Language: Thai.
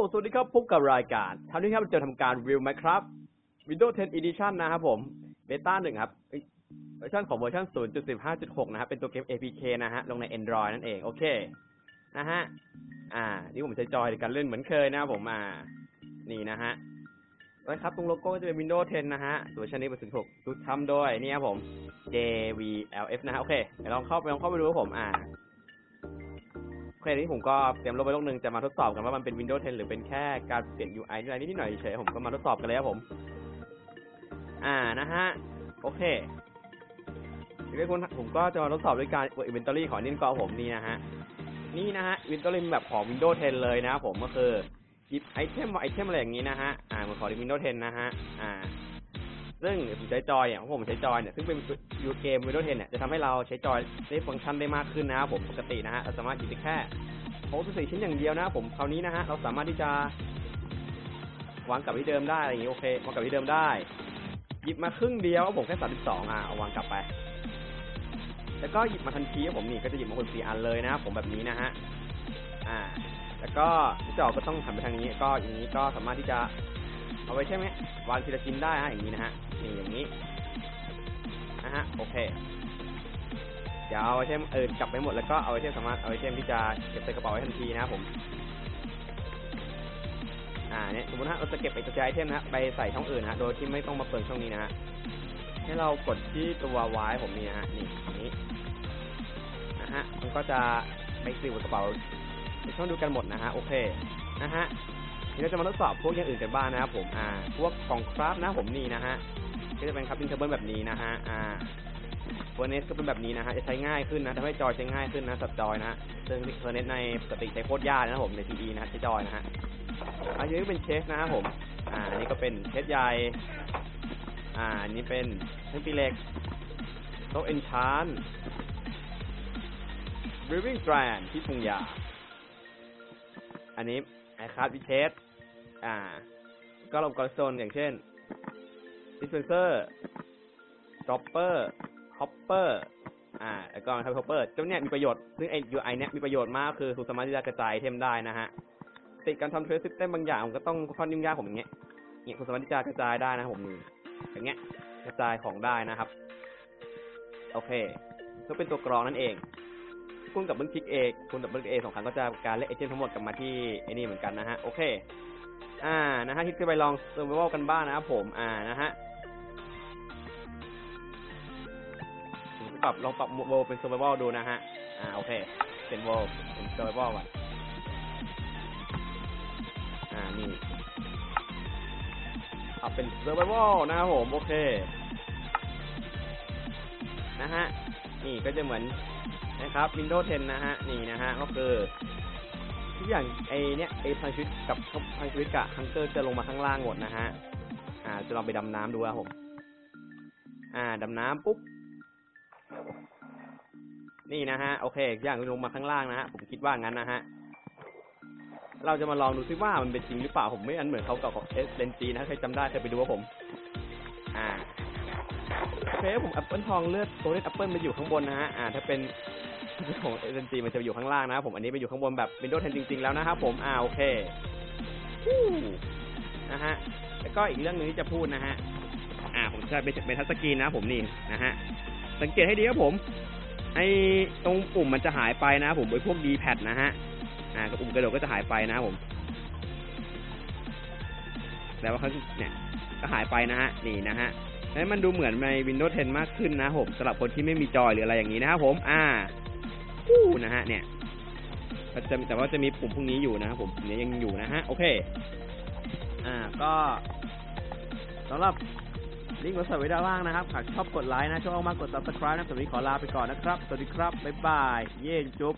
สวัสดีครับ พบกับรายการทำนี้ครับจะทำการรีวิว Minecraft Windows 10 Edition นะครับผมเบต้าหนึ่งครับเวอร์ชันของเวอร์ชัน0.15.6 นะครับ เป็นตัวเกม APK นะฮะ ลงใน Android นั่นเอง โอเค นะฮะ อ่า นี่ผมใช้จอยในการเล่นเหมือนเคยนะครับผม อ่า นี่นะฮะนะครับ ตรงโลโก้จะเป็น Windows 10 นะฮะตัวชันนี้เป็น16ดูทำโดยนี่ครับผม JVLF นะฮะ โอเคเดี๋ยวลองเข้าไปลองเข้าไปดูครับผม อ่า เครนี้ผมก็เตรียมลบไปลงหนึ่งจะมาทดสอบกันว่ามันเป็น Windows 10 หรือเป็นแค่การเปลี่ยน UI นิดนิดหน่อยเฉยผมก็มาทดสอบกันเลยครับผม อ่านะฮะ โอเคทีนี้คุณผมก็จะมาทดสอบด้วยการเปิด inventory ของนินกอผมนี่นะฮะ นี่นะฮะ inventory แบบของ Windows 10 เลยนะครับผมก็คือหยิบไอเทมไอเทมอะไรอย่างนี้นะฮะ อ่ามือนของ Windows 10 นะฮะ อ่า ซึ่งผมใช้จอยเนี่ยผมใช้จอยเนี่ยซึ่งเป็นยูเกม Windows 10เนี่ยจะทำให้เราใช้จอยได้ฟังก์ชันได้มากขึ้นนะครับผมปกตินะฮะเราสามารถหยิบได้แค่โพสสี่ชิ้นอย่างเดียวนะครับผมคราวนี้นะฮะเราสามารถที่จะวางกลับที่เดิมได้อะไรอย่างนี้โอเควางกลับที่เดิมได้ หยิบมาครึ่งเดียวผมแค่สามสิบสองอะเอาวางกลับไป แล้วก็หยิบมาทันทีผมนี่ก็จะหยิบมาคนสี่อันเลยนะครับผมแบบนี้นะฮะอ่า แล้วก็ที่จอก็ต้องหันไปทางนี้ ก็อย่างนี้ก็สามารถที่จะ เอาไว้ใช่ไหมวางทีละชิ้นได้ฮะอย่างนี้นะฮะนี่อย่างนี้นะฮะโอเคเดี๋ยวเอาไอเทมเออกลับไปหมดแล้วก็เอาไอเทมสามารถเอาไอเทมที่จะเก็บใส่กระเป๋าไว้ทันทีนะครับผมอ่าเนี่ยสมมติฮะเราจะเก็บไปกระจายไอเทมนะฮะไปใส่ช่องอื่นฮะโดยที่ไม่ต้องมาเปลืองช่องนี้นะฮะให้เรากดที่ตัววายผมนี่นะฮะนี่ตรงนี้นะฮะมันก็จะไปใส่กระเป๋าในช่องดูกันหมดนะฮะโอเคนะฮะ นี้เราจะมาทดสอบพวกอย่างอื่นกันบ้างนะครับผมอ่าพวกกล่องคราฟนะผมนี่นะฮะก็จะเป็นครับเป็นเทเบิลแบบนี้นะฮะอ่าเฟอร์เนสก็เป็นแบบนี้นะฮะจะใช้ง่ายขึ้นนะทำให้จอยใช้ง่ายขึ้นนะสับจอยนะซึ่งเฟอร์เนสในปกติใช้โคตรยากนะครับผมในทีนะฮะใช้จอยนะฮะอันนี้เป็นเชสนะครับผมอ่าอันนี้ก็เป็นเชสใหญ่อ่าอันนี้เป็นเครื่องตีเหล็กโต๊ะเอนชานบริวิ่งแตรนที่ปรุงยาอันนี้ไอคาร์ดวิเชส อ่า ก็ลงกระโซนอย่างเช่น dispenser dropper hopper อ่า แล้วก็นะครับ hopper เจ้าเนี่ยมีประโยชน์ ซึ่งไอ UI เนี่ยมีประโยชน์มากคือคุณสามารถที่จะกระจายเทมได้นะฮะ ติดการทำ trace system บางอย่างผมก็ต้องค่อนยุ่งยากผมอย่างเงี้ยเนี่ยคุณสามารถที่จะกระจายได้นะผมนี่อย่างเงี้ย กระจายของได้นะครับ โอเคก็เป็นตัวกรองนั่นเองคุณกับเบิ้ลคลิกเอคุณกับเบิ้ลเอสองครั้งก็จะการเล่นไอเทมทั้งหมดกลับมาที่ไอ้นี่เหมือนกันนะฮะ โอเค อ่านะฮะคิดจะไปลองเซอร์ไวลกันบ้างนะครับผมอ่านะฮะปรับลองปรับโวเป็นเซอร์ไวลดูนะฮะอ่าโอเคเป็นโวเป็นเซอร์ไวลก่อนอ่านี่ปรับเป็นเซอร์ไวลนะครับผมโอเคนะฮะนี่ก็จะเหมือนนะครับ Windows 10 นะฮะ นี่นะฮะ ก็คือ ทุกอย่างไอเนี้ยไอพลังชีวิตกับพลังชีวิตกับฮังเกอร์จะลงมาข้างล่างหมดนะฮะ อ่า จะลองไปดำน้ำดูครับผม อ่า ดำน้ำปุ๊บ นี่นะฮะ โอเคทุกอย่างลงมาข้างล่างนะฮะ ผมคิดว่างั้นนะฮะ เราจะมาลองดูซิว่ามันเป็นจริงหรือเปล่า ผมไม่อันเหมือนเขากับเอสเลนจีนะใครจำได้เคยไปดูว่าผม อ่าโอเคผมแอปเปิลทองเลือดโซเล่นแอปเปิลมาอยู่ข้างบนนะฮะ อ่า ถ้าเป็น ของเอ็นจีมันจะอยู่ข้างล่างนะครับผม อันนี้ไปอยู่ข้างบนแบบ Windows 10 จริง ๆ แล้วนะครับผม อ่าโอเคฮู้นะฮะ แล้วก็อีกเรื่องหนึงที่จะพูดนะฮะ อ่า ผมจะเป็นเป็นทัชสกรีนนะผมนี่นะฮะ สังเกตให้ดีครับผม ไอ้ตรงปุ่มมันจะหายไปนะครับผมไอ้พวก D pad นะฮะ อ่าปุ่มกระโดดก็จะหายไปนะครับผมแล้วว่าเขาเนี่ยก็หายไปนะฮะ นี่นะฮะให้มันดูเหมือนใน Windows 10 มากขึ้นนะผมสำหรับคนที่ไม่มีจอยหรืออะไรอย่างนี้นะครับผม อ่าู้นะฮะ เนี่ยจะแต่ว่าจะมีปุ่มพวกนี้อยู่นะครับผมเนี่ยยังอยู่นะฮะ โอเค อ่า ก็สำหรับลิงก์กดใส่ไว้ด้านล่างนะครับ หากชอบกดไลค์นะชอบมากกด subscribe นะสวัสดีขอลาไปก่อนนะครับ สวัสดีครับ บ๊ายบาย เย้จุ๊บ